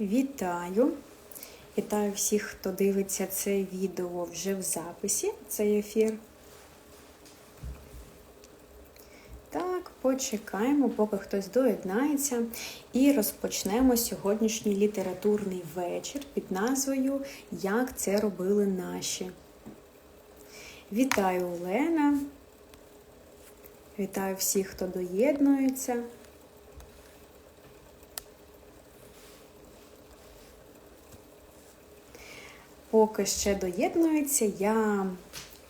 Вітаю! Вітаю всіх, хто дивиться це відео вже в записі, цей ефір. Так, почекаємо, поки хтось доєднається, і розпочнемо сьогоднішній літературний вечір під назвою Як це робили наші. Вітаю Олена! Вітаю всіх, хто доєднується. Поки ще доєднується, я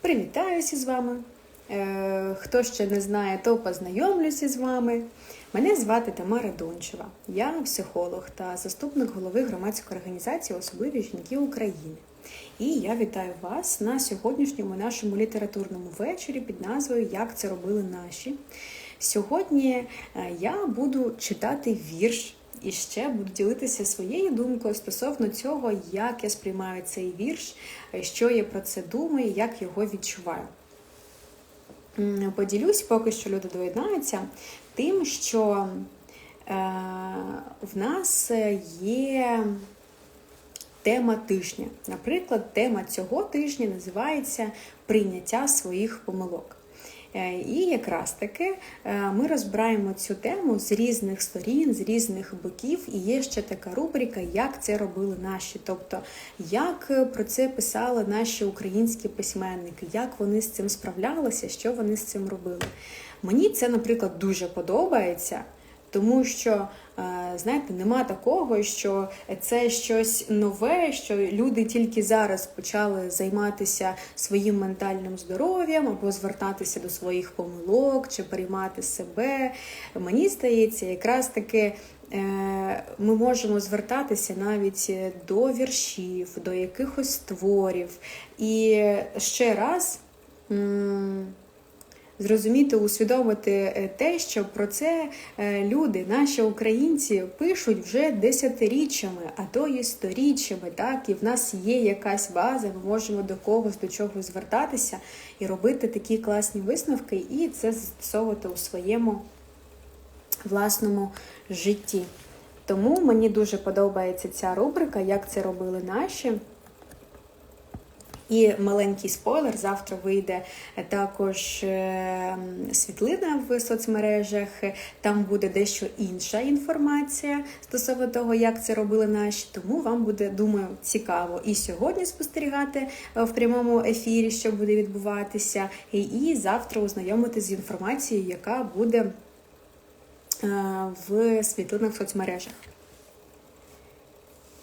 привітаюся з вами. Е, Хто ще не знає, то познайомлюся з вами. Мене звати Тамара Дончева. Я психолог та заступник голови громадської організації Особливі жінки України. І я вітаю вас на сьогоднішньому нашому літературному вечорі під назвою Як це робили наші. Сьогодні е, я буду читати вірш і ще буду ділитися своєю думкою стосовно цього, як я сприймаю цей вірш, що я про це думаю, як його відчуваю. Поділюсь, поки що люди доєднаються, тим, що е, в нас є тема тижня. Наприклад, тема цього тижня називається Прийняття своїх помилок. Е, І якраз таки е, ми розбираємо цю тему з різних сторін, з різних боків, і є ще така рубрика, як це робили наші. Тобто, як е, про це писали наші українські письменники, як вони з цим справлялися, що вони з цим робили. Мені це, наприклад, дуже подобається. Тому що, знаєте, нема такого, що це щось нове, що люди тільки зараз почали займатися своїм ментальним здоров'ям або звертатися до своїх помилок чи приймати себе. Мені здається, якраз таки е, ми можемо звертатися навіть до віршів, до якихось творів. І ще раз. Зрозуміти, усвідомити е, те, що про це е, люди, наші українці, пишуть вже десятиріччями, а то і сторіччями. Так, і в нас є якась база, ми можемо до когось до чогось звертатися і робити такі класні висновки, і це застосовувати у своєму власному житті. Тому мені дуже подобається ця рубрика, як це робили наші. І маленький спойлер, завтра вийде також е, світлина в соцмережах. Там буде дещо інша інформація стосовно того, як це робили наші. Тому вам буде, думаю, цікаво і сьогодні спостерігати е, в прямому ефірі, що буде відбуватися, і, завтра ознайомитися з інформацією, яка буде е, в світлинах в соцмережах.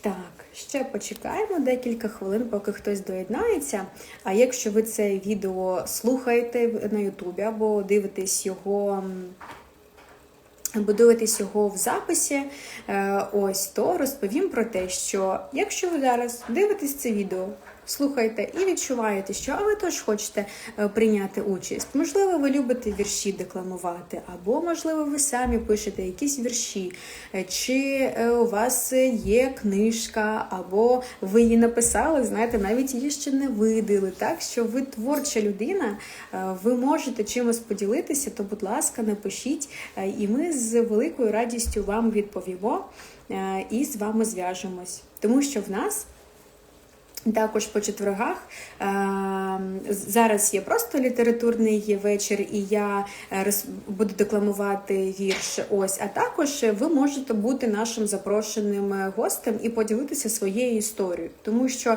Так, ще почекаємо декілька хвилин, поки хтось доєднається. А якщо ви це відео слухаєте на Ютубі або дивитесь його. дивитесь його в записі, е, ось то розповім про те, що якщо ви зараз дивитесь це відео, слухаєте і відчуваєте, що а ви теж хочете е, прийняти участь. Можливо, ви любите вірші декламувати, або, можливо, ви самі пишете якісь вірші, е, чи е, у вас є книжка, або ви її написали, знаєте, навіть її ще не видали. Так що ви творча людина, ви можете чимось поділитися, то, будь ласка, напишіть, і ми з великою радістю вам відповімо і з вами зв'яжемось. Тому що в нас. Також по четвергах е, зараз є просто літературний вечір, і я е, буду декламувати вірш. Ось, а також ви можете бути нашим запрошеним е, гостем і поділитися своєю історією, тому що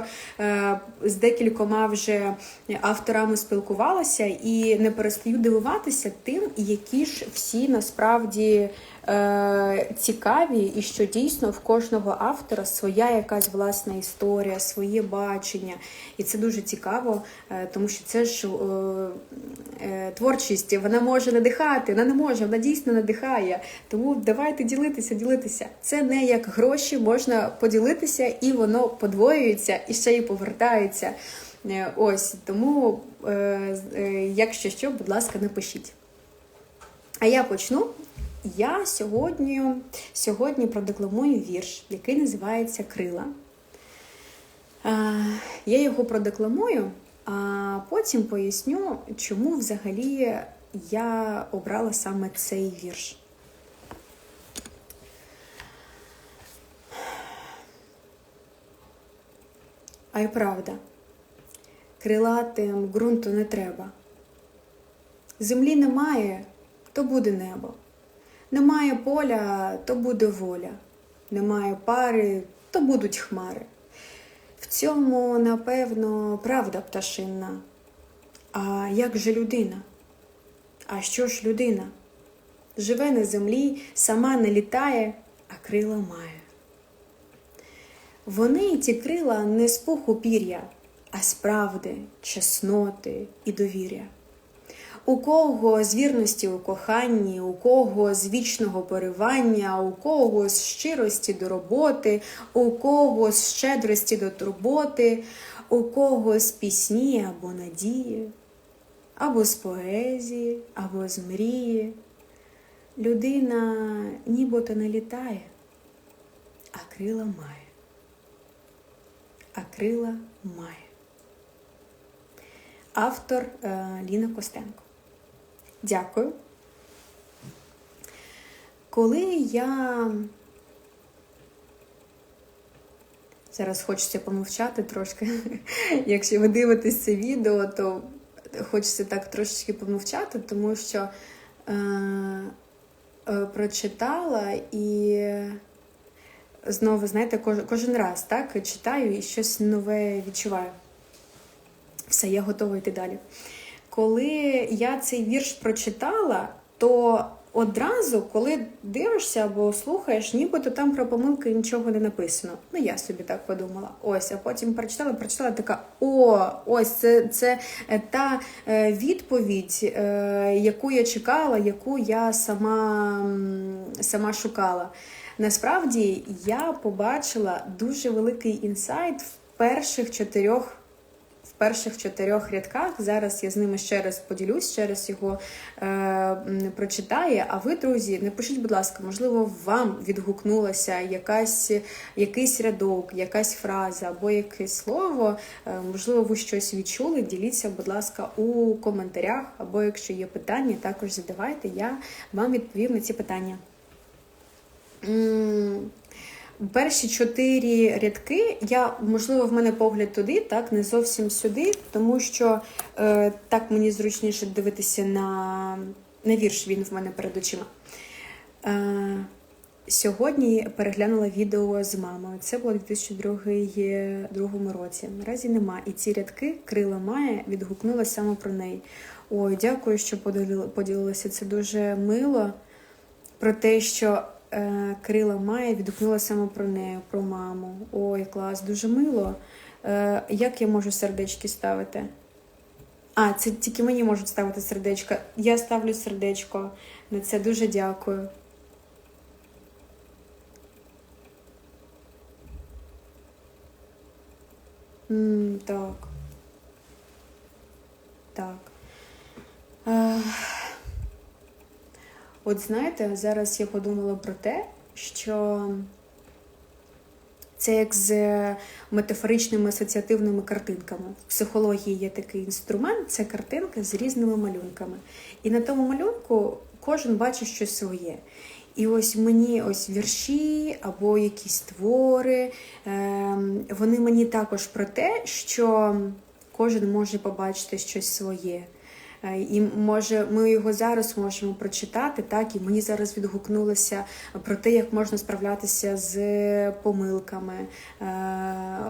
з декількома вже авторами спілкувалася і не перестаю дивуватися тим, які ж всі насправді цікаві, і що дійсно в кожного автора своя якась власна історія, своє бачення. І це дуже цікаво, е, тому що це ж е, е, творчість, вона може надихати, вона не може, вона дійсно надихає. Тому давайте ділитися, ділитися. Це не як гроші, можна поділитися, і воно подвоюється і ще й повертається. Е, Ось тому, е, е, якщо що, будь ласка, напишіть. А я почну. Я сьогодні, сьогодні продекламую вірш, який називається Крила. Я його продекламую, а потім поясню, чому взагалі я обрала саме цей вірш. А й правда, крилатим ґрунту не треба. Землі немає, то буде небо. Немає поля, то буде воля. Немає пари, то будуть хмари. В цьому, напевно, правда пташинна. А як же людина? А що ж людина? Живе на землі, сама не літає, а крила має. Вони ті крила не з пуху пір'я, а з правди, чесноти і довір'я. У кого з вірності у коханні, у кого з вічного поривання, у кого з щирості до роботи, у кого з щедрості до турботи, у кого з пісні або надії, або з поезії, або з мрії. Людина нібито не літає, а крила має. А крила має. Автор е, Ліна Костенко. Дякую. Коли я зараз хочеться помовчати трошки, якщо ви дивитесь це відео, то хочеться так трошечки помовчати, тому що е, е, прочитала і знову, знаєте, кож, кожен раз так читаю і щось нове відчуваю. Все, я готова йти далі. Коли я цей вірш прочитала, то одразу, коли дивишся або слухаєш, нібито там про помилки нічого не написано. Ну, я собі так подумала. Ось, а потім прочитала, прочитала така: о, ось це це та е, відповідь, е, яку я чекала, яку я сама, сама шукала. Насправді я побачила дуже великий інсайт в перших чотирьох перших чотирьох рядках. Зараз я з ними ще раз поділюсь, ще раз його е, прочитаю. А ви, друзі, напишіть, будь ласка, можливо, вам відгукнулася якась, якийсь рядок, якась фраза або якесь слово. Е, можливо, ви щось відчули. Діліться, будь ласка, у коментарях, або якщо є питання, також задавайте. Я вам відповім на ці питання. Перші чотири рядки, я, можливо, в мене погляд туди, так, не зовсім сюди, тому що е, так мені зручніше дивитися на на вірш, він в мене перед очима. Е, Сьогодні переглянула відео з мамою. Це було у 2002 році. Наразі нема. І ці рядки крила має, відгукнулася саме про неї. Ой, дякую, що поділилася. Це дуже мило про те, що. Е, Крила Має відгукнула саме про неї, про маму. Ой, клас, дуже мило. Е, як я можу сердечки ставити? А, це тільки мені можуть ставити сердечко. Я ставлю сердечко. На це дуже дякую. М, Так. Так. От знаєте, зараз я подумала про те, що це як з метафоричними асоціативними картинками. В психології є такий інструмент це картинка з різними малюнками. І на тому малюнку кожен бачить щось своє. І ось мені ось вірші або якісь твори, ем, вони мені також про те, що кожен може побачити щось своє. Е, і може ми його зараз можемо прочитати, так і мені зараз відгукнулося про те, як можна справлятися з помилками. Е,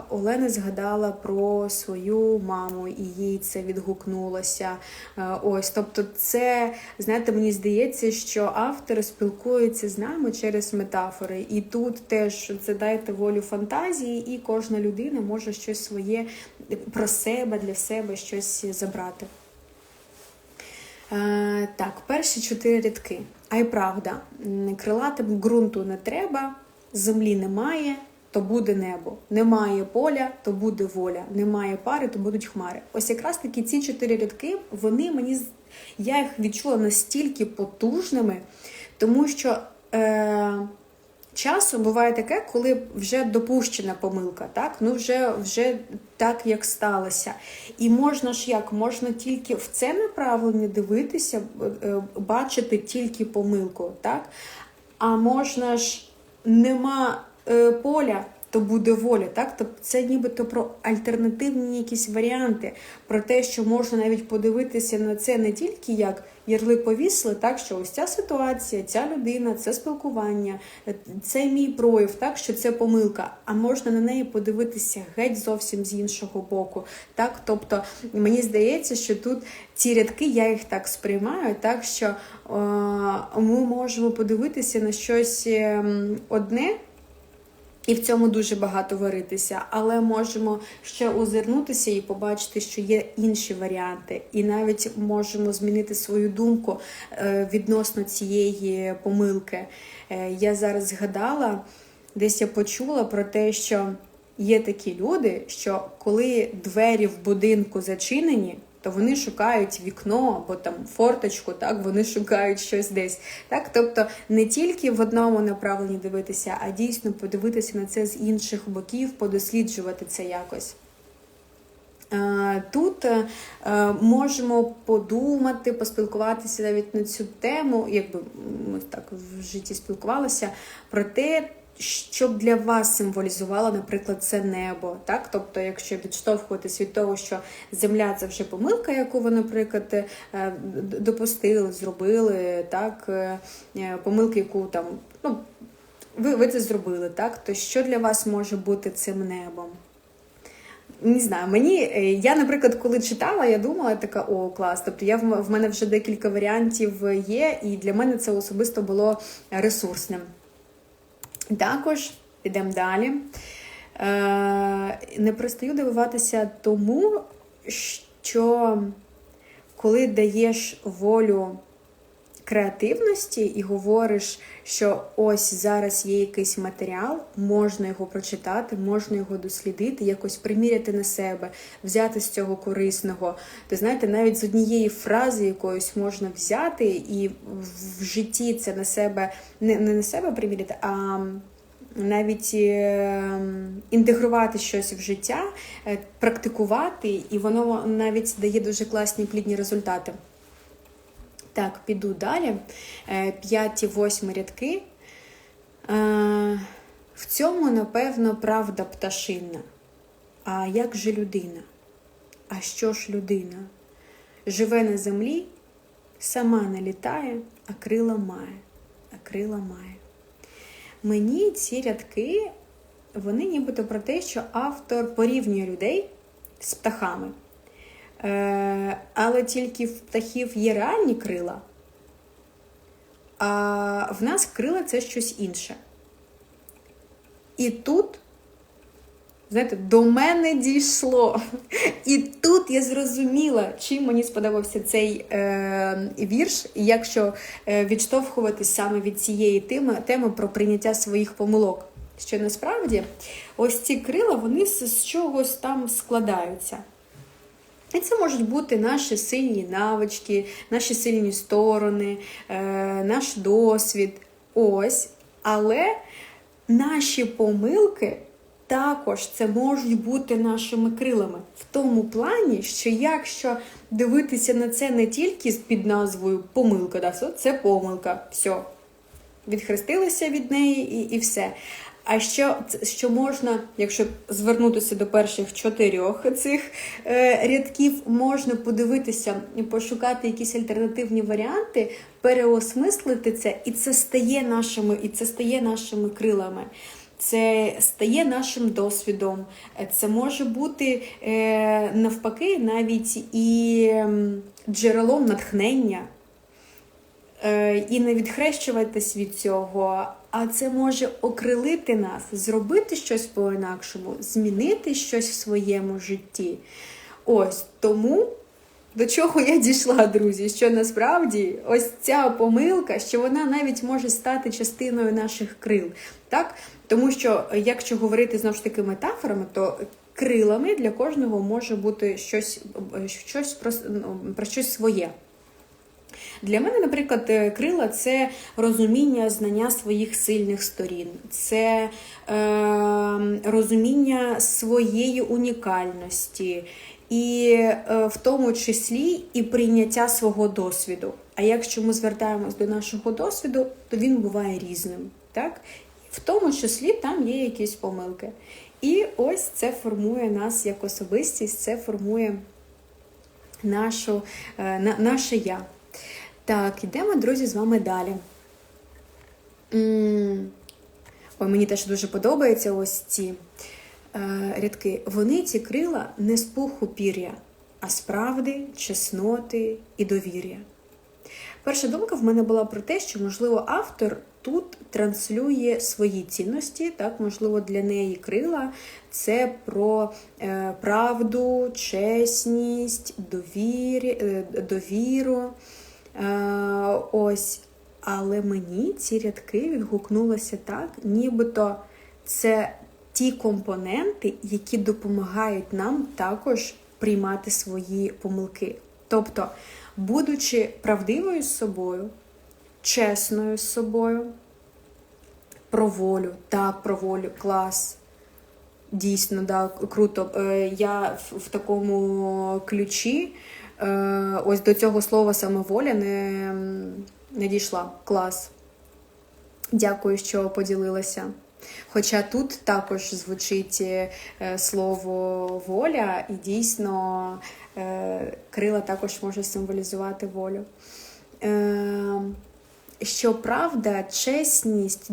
Олена згадала про свою маму, і їй це відгукнулося. Е, ось, тобто, це знаєте, мені здається, що автор спілкується з нами через метафори, і тут теж це дайте волю фантазії, і кожна людина може щось своє про себе для себе щось забрати. Е, так, перші чотири рядки. А й правда, крилатим ґрунту не треба, землі немає, то буде небо. Немає поля, то буде воля. Немає пари, то будуть хмари. Ось якраз таки ці чотири рядки, вони мені я їх відчула настільки потужними, тому що. Е, часу буває таке, коли вже допущена помилка, так? Ну вже вже так, як сталося. І можна ж як? Можна тільки в це направлення дивитися, е, бачити тільки помилку, так? А можна ж нема е, поля. То буде воля. Так? Тобто це нібито про альтернативні якісь варіанти, про те, що можна навіть подивитися на це не тільки як ярлик повісли, так що ось ця ситуація, ця людина, це спілкування, це мій прояв, так що це помилка. А можна на неї подивитися геть зовсім з іншого боку. Так, тобто мені здається, що тут ці рядки я їх так сприймаю, так що е, ми можемо подивитися на щось ем, одне. І в цьому дуже багато варитися, але можемо ще озирнутися і побачити, що є інші варіанти, і навіть можемо змінити свою думку е, відносно цієї помилки. Е, я зараз згадала, десь я почула про те, що є такі люди, що коли двері в будинку зачинені то вони шукають вікно або там форточку, так вони шукають щось десь. Так, тобто не тільки в одному направленні дивитися, а дійсно подивитися на це з інших боків, подосліджувати це якось. Тут е, можемо подумати, поспілкуватися навіть на цю тему, якби ми так в житті спілкувалися, про те, щоб для вас символізувало, наприклад, це небо. Так? Тобто, якщо відштовхуватись від того, що земля це вже помилка, яку ви, наприклад, е, допустили, зробили, так? Е, е, помилки, яку там, ну, ви, ви це зробили, так? То що для вас може бути цим небом? Не знаю, мені я, наприклад, коли читала, я думала така, о, клас. Тобто я в мене вже декілька варіантів є, і для мене це особисто було ресурсним. Також підемо далі. Е, не перестаю дивуватися тому, що коли даєш волю креативності і говориш, що ось зараз є якийсь матеріал, можна його прочитати, можна його дослідити, якось приміряти на себе, взяти з цього корисного. То знаєте, навіть з однієї фрази якоїсь можна взяти, і в житті це на себе не, не на себе приміряти, а навіть е, інтегрувати щось в життя, е, практикувати, і воно навіть дає дуже класні плідні результати. Так, піду далі. Е, п'яті, восьмі рядки. В цьому, напевно, правда пташинна. А як же людина? А що ж людина? Живе на землі, сама не літає, а крила має, а крила має. Мені ці рядки, вони нібито про те, що автор порівнює людей з птахами. Е, Але тільки в птахів є реальні крила, а в нас крила це щось інше. І тут Знаєте, до мене дійшло. І тут я зрозуміла, чим мені сподобався цей е, вірш, якщо е, відштовхуватись саме від цієї теми, теми про прийняття своїх помилок. Що насправді ось ці крила вони з чогось там складаються. І це можуть бути наші сильні навички, наші сильні сторони, е, наш досвід. Ось. Але наші помилки також це можуть бути нашими крилами в тому плані, що якщо дивитися на це не тільки під назвою помилка, да, це помилка, все, відхрестилися від неї і і все. А що що можна, якщо звернутися до перших чотирьох цих е, рядків, можна подивитися і пошукати якісь альтернативні варіанти, переосмислити це, і це стає нашими, і це стає нашими крилами це стає нашим досвідом. Це може бути е, навпаки навіть і джерелом натхнення. Е, і не відхрещуватись від цього, а це може окрилити нас, зробити щось по-інакшому, змінити щось в своєму житті. Ось тому до чого я дійшла, друзі, що насправді ось ця помилка, що вона навіть може стати частиною наших крил. Так? Тому що, якщо говорити знову ж таки метафорами, то крилами для кожного може бути щось, щось про, ну, про щось своє. Для мене, наприклад, крила це розуміння знання своїх сильних сторін, це е, розуміння своєї унікальності, і е, в тому числі і прийняття свого досвіду. А якщо ми звертаємось до нашого досвіду, то він буває різним. Так? в тому числі там є якісь помилки. І ось це формує нас як особистість, це формує нашу, е, на, наше я. Так, йдемо, друзі, з вами далі. Ой, мені теж дуже подобаються ось ці е, рядки. Вони ці крила не з пуху пір'я, а з правди, чесноти і довір'я. Перша думка в мене була про те, що, можливо, автор тут транслює свої цінності, так, можливо, для неї крила це про е, правду, чесність, довір, е, довіру. Е, ось. Але мені ці рядки відгукнулися так, нібито це ті компоненти, які допомагають нам також приймати свої помилки. Тобто, будучи правдивою з собою, чесною з собою, про волю, так, про волю, клас. Дійсно, да, круто. Е, Я в, такому ключі ось до цього слова саме воля не, не дійшла. Клас. Дякую, що поділилася. Хоча тут також звучить е, слово воля, і дійсно е, крила також може символізувати волю. Е, що правда, чесність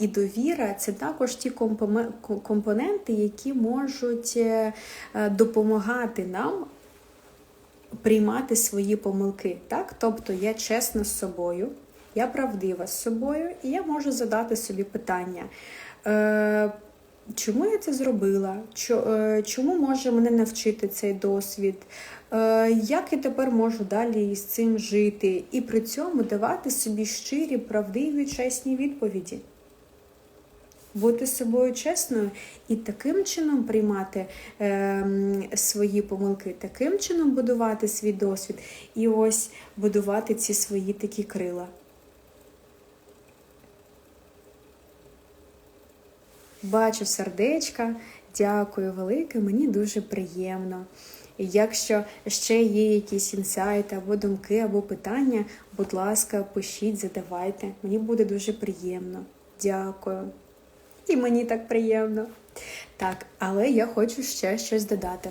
і довіра це також ті компоненти, які можуть допомагати нам приймати свої помилки. Так? Тобто я чесна з собою, я правдива з собою, і я можу задати собі питання. Е, Чому я це зробила? Чому може мене навчити цей досвід? Е, як я тепер можу далі з цим жити? І при цьому давати собі щирі, правдиві, чесні відповіді? Бути собою чесною і таким чином приймати е, свої помилки, таким чином будувати свій досвід і ось будувати ці свої такі крила. Бачу сердечка, дякую велике, мені дуже приємно. Якщо ще є якісь інсайти або думки, або питання, будь ласка, пишіть, задавайте. Мені буде дуже приємно. Дякую. І мені так приємно. Так, але я хочу ще щось додати.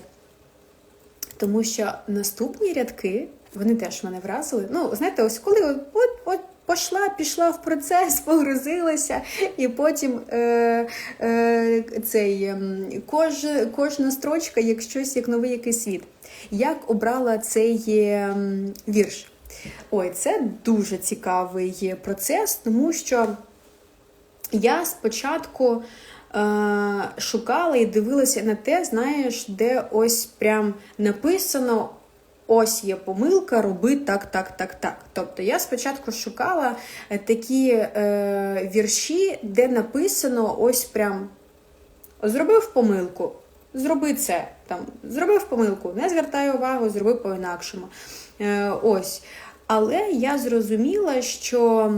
Тому що наступні рядки, вони теж мене вразили. Ну, знаєте, ось коли от, от пішла, пішла в процес, погрузилася, і потім е, е, цей, е, кож, кожна строчка як щось, як новий якийсь світ. Як обрала цей е, вірш? Ой, це дуже цікавий процес, тому що я спочатку. Е, шукала і дивилася на те, знаєш, де ось прям написано ось є помилка, роби так, так, так, так. Тобто я спочатку шукала е, такі е, вірші, де написано ось прям зробив помилку, зроби це. там, Зробив помилку, не звертай увагу, зроби по-інакшому. Е, ось. Але я зрозуміла, що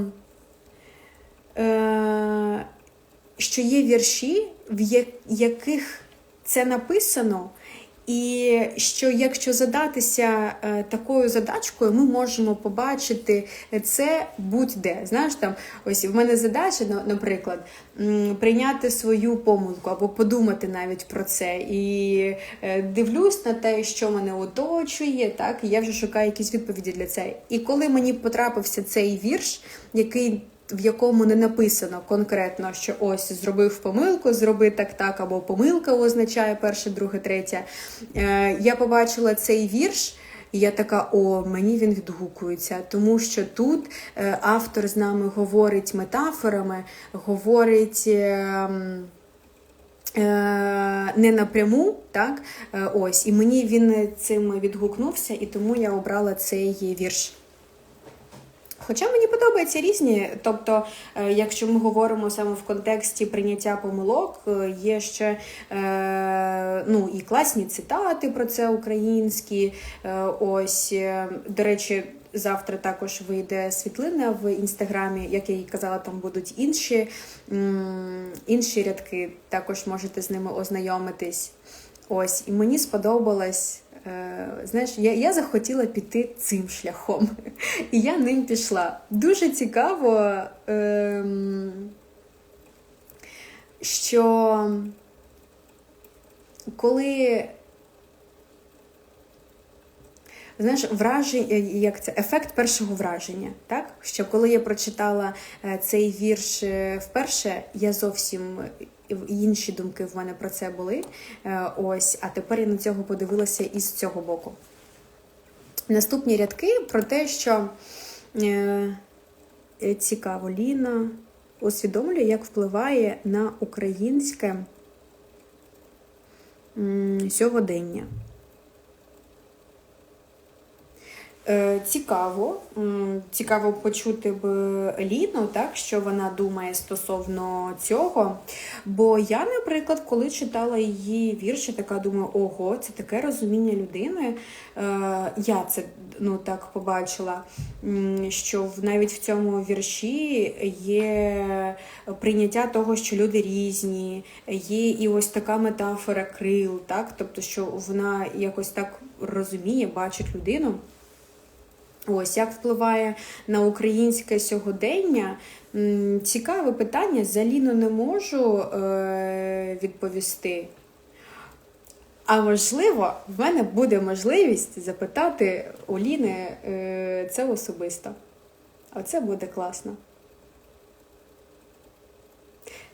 що є вірші, в яких це написано, і що якщо задатися е, такою задачкою, ми можемо побачити це будь-де. Знаєш, там ось в мене задача, наприклад, прийняти свою помилку або подумати навіть про це. І е, дивлюсь на те, що мене оточує, так і я вже шукаю якісь відповіді для цього. І коли мені потрапився цей вірш, який в якому не написано конкретно, що ось зробив помилку, зроби так, так, або помилка означає перше, друге, третє. Е, я побачила цей вірш. І я така, о, мені він відгукується, тому що тут е, автор з нами говорить метафорами, говорить е, не напряму, так, ось, і мені він цим відгукнувся, і тому я обрала цей вірш. Хоча мені подобаються різні. Тобто, е, якщо ми говоримо саме в контексті прийняття помилок, е, є ще е, ну, і класні цитати про це українські. Ось, до речі, завтра також вийде світлина в інстаграмі, як я і казала, там будуть інші, інші рядки, також можете з ними ознайомитись. Ось, і мені сподобалось. Е, знаєш, я я захотіла піти цим шляхом, і я ним пішла. Дуже цікаво, ем, що коли знаєш, враження, як це ефект першого враження. так? Що коли я прочитала е, цей вірш е, вперше, я зовсім інші думки в мене про це були. Е, ось, а тепер я на цього подивилася із цього боку. Наступні рядки про те, що цікаво, Ліна усвідомлює, як впливає на українське сьогодення. Е, цікаво, цікаво почути б Ліну, так, що вона думає стосовно цього. Бо я, наприклад, коли читала її вірші, така думаю, ого, це таке розуміння людини. Е, я це ну, так побачила, що навіть в цьому вірші є прийняття того, що люди різні, є і ось така метафора крил, так, тобто, що вона якось так розуміє, бачить людину. Ось як впливає на українське сьогодення. Цікаве питання. За Ліну не можу е, відповісти. А можливо, в мене буде можливість запитати у Ліни е, це особисто. Оце буде класно.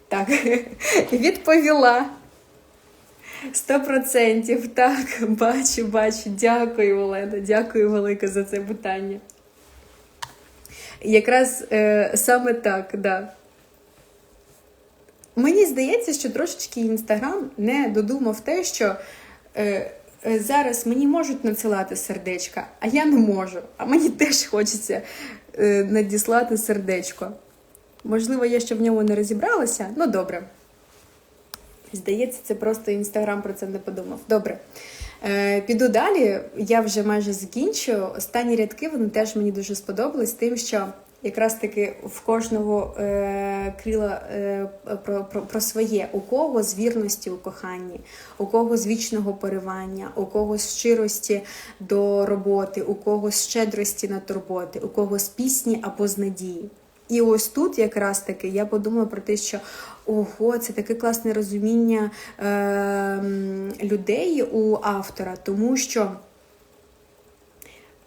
Так, відповіла. Сто процентів, так, бачу, бачу. Дякую, Олена, дякую велике за це питання. Якраз е, саме так, да. Мені здається, що трошечки Інстаграм не додумав те, що е, е, зараз мені можуть надсилати сердечка, а я не можу. А мені теж хочеться е, надіслати сердечко. Можливо, я ще в ньому не розібралася, ну добре. Здається, це просто інстаграм про це не подумав. Добре. Е, Піду далі, я вже майже закінчую. Останні рядки вони теж мені дуже сподобались, тим, що якраз таки в кожного е, крила е, про, про, про своє, у кого з вірності у коханні, у кого з вічного поривання, у кого з щирості до роботи, у кого з щедрості на турботи, у кого з пісні або з надії. І ось тут якраз таки я подумала про те, що ого, це таке класне розуміння е, людей у автора, тому що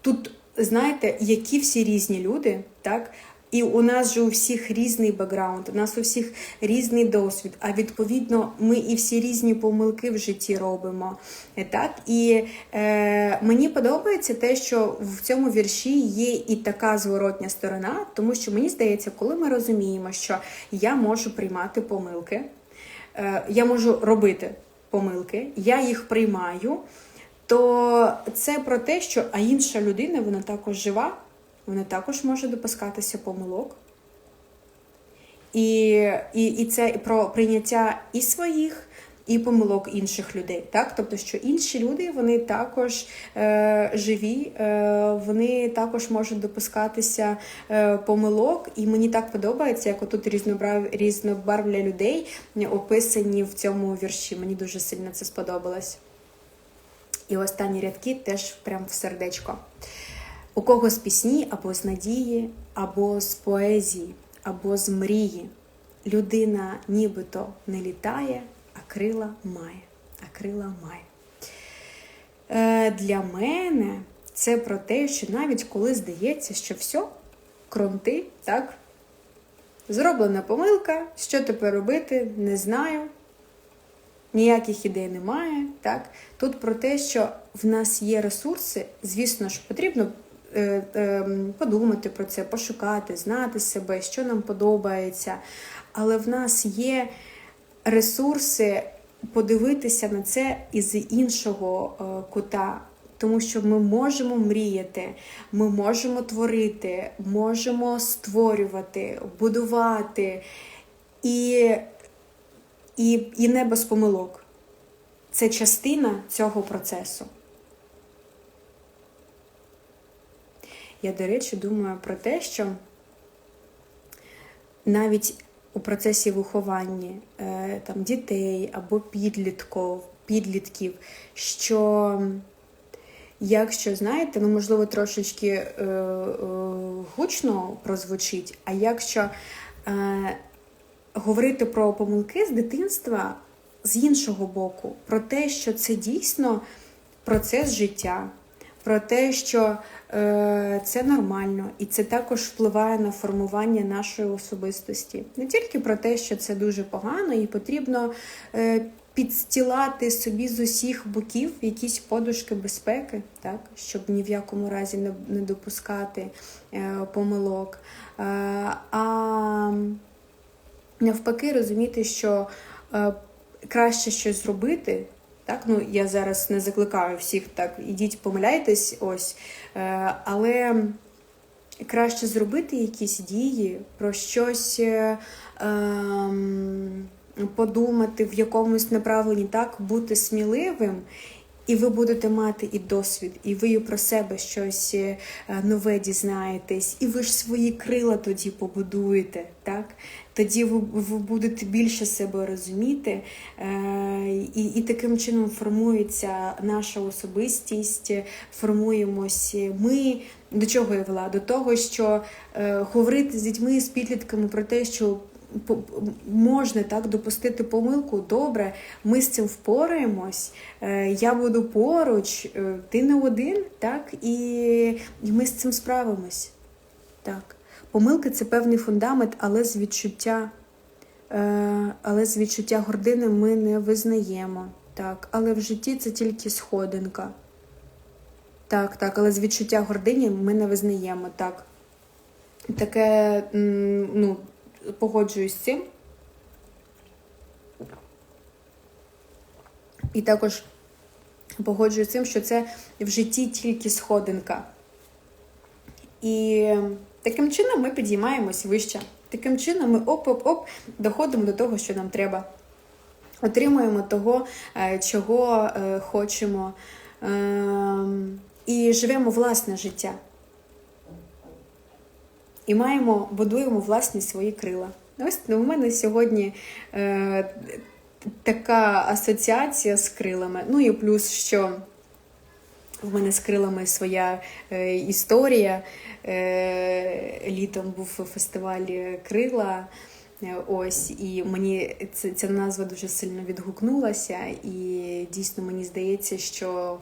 тут, знаєте, які всі різні люди, так? І у нас же у всіх різний бекграунд, у нас у всіх різний досвід. А відповідно, ми і всі різні помилки в житті робимо. Так? І е, мені подобається те, що в цьому вірші є і така зворотня сторона, тому що мені здається, коли ми розуміємо, що я можу приймати помилки, е, я можу робити помилки, я їх приймаю. То це про те, що а інша людина, вона також жива, вона також може допускатися помилок. І і, і це про прийняття і своїх, і помилок інших людей. Так? Тобто, що інші люди вони також е, живі, е, вони також можуть допускатися е, помилок. І мені так подобається, як отут різнобарвля людей описані в цьому вірші. Мені дуже сильно це сподобалось. І останні рядки теж прям в сердечко. У кого з пісні або з надії, або з поезії, або з мрії. Людина нібито не літає, а крила має. А крила має. Е, Для мене це про те, що навіть коли здається, що все, кронти, так? Зроблена помилка, що тепер робити, не знаю. Ніяких ідей немає. так? Тут про те, що в нас є ресурси, звісно ж, потрібно подумати про це, пошукати, знати себе, що нам подобається. Але в нас є ресурси подивитися на це із іншого е, кута. Тому що ми можемо мріяти, ми можемо творити, можемо створювати, будувати і, і, і не без помилок. Це частина цього процесу. Я, до речі, думаю про те, що навіть у процесі виховання е, там, дітей або підлітків, підлітків, що якщо, знаєте, ну, можливо, трошечки е, е, гучно прозвучить, а якщо е, говорити про помилки з дитинства з іншого боку, про те, що це дійсно процес життя, про те, що е, це нормально, і це також впливає на формування нашої особистості. Не тільки про те, що це дуже погано, і потрібно е, підстілати собі з усіх боків якісь подушки безпеки, так, щоб ні в якому разі не, не допускати е, помилок. Е, а навпаки, розуміти, що е, краще щось зробити. Так, ну я зараз не закликаю всіх так, ідіть, помиляйтесь, ось. Е, але краще зробити якісь дії, про щось е, ем, подумати в якомусь направленні, так, бути сміливим. І ви будете мати і досвід, і ви про себе щось е, нове дізнаєтесь, і ви ж свої крила тоді побудуєте. так? Тоді ви, ви будете більше себе розуміти, е, і, і таким чином формується наша особистість, формуємось ми. До чого я вела? До того, що е, говорити з дітьми, з підлітками про те, що можна так допустити помилку, добре, ми з цим впораємось, е, я буду поруч, е, ти не один, так, і, ми з цим справимось. Так. Помилки це певний фундамент, але з відчуття, е, але з відчуття гордини ми не визнаємо. Так, але в житті це тільки сходинка. Так, так, але з відчуття гордині ми не визнаємо. Так. Таке, ну, погоджуюсь з цим. І також погоджуюсь з цим, що це в житті тільки сходинка. І таким чином ми підіймаємось вище. Таким чином ми оп-оп-оп доходимо до того, що нам треба. Отримуємо того, е, чого е, хочемо. Ем, І живемо власне життя. І маємо, будуємо власні свої крила. Ось ну, у мене сьогодні е, така асоціація з крилами. Ну і плюс, що в мене з крилами своя е, історія. Е, літом був фестиваль Крила. Е, Ось, і мені ця, ця назва дуже сильно відгукнулася, і дійсно мені здається, що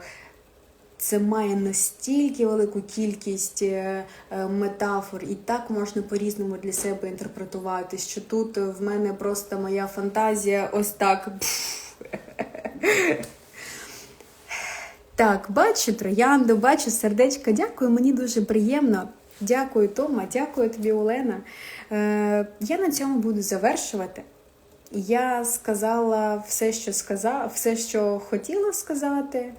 це має настільки велику кількість е, е, метафор, і так можна по-різному для себе інтерпретувати, що тут в мене просто моя фантазія ось так. Так, бачу троянду, бачу сердечко. Дякую, мені дуже приємно. Дякую, Тома, дякую тобі, Олена. Е, я на цьому буду завершувати. Я сказала все, що сказала, все, що хотіла сказати.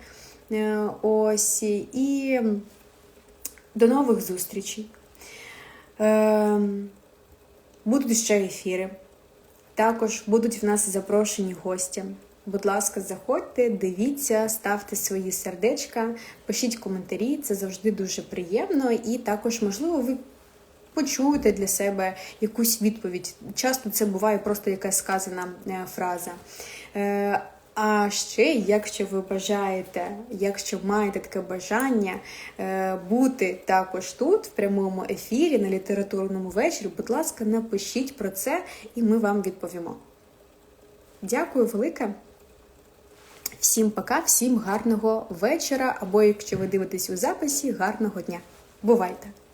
Е, ось і до нових зустрічей. Е, будуть ще ефіри. Також будуть в нас запрошені гості. Будь ласка, заходьте, дивіться, ставте свої сердечка, пишіть коментарі, це завжди дуже приємно, і також, можливо, ви почуєте для себе якусь відповідь. Часто це буває просто якась сказана е, фраза. А ще, якщо ви бажаєте, якщо маєте таке бажання е, бути також тут, в прямому ефірі, на літературному вечорі, будь ласка, напишіть про це, і ми вам відповімо. Дякую велике. Всім пока, всім гарного вечора, або якщо ви дивитесь у записі, гарного дня. Бувайте!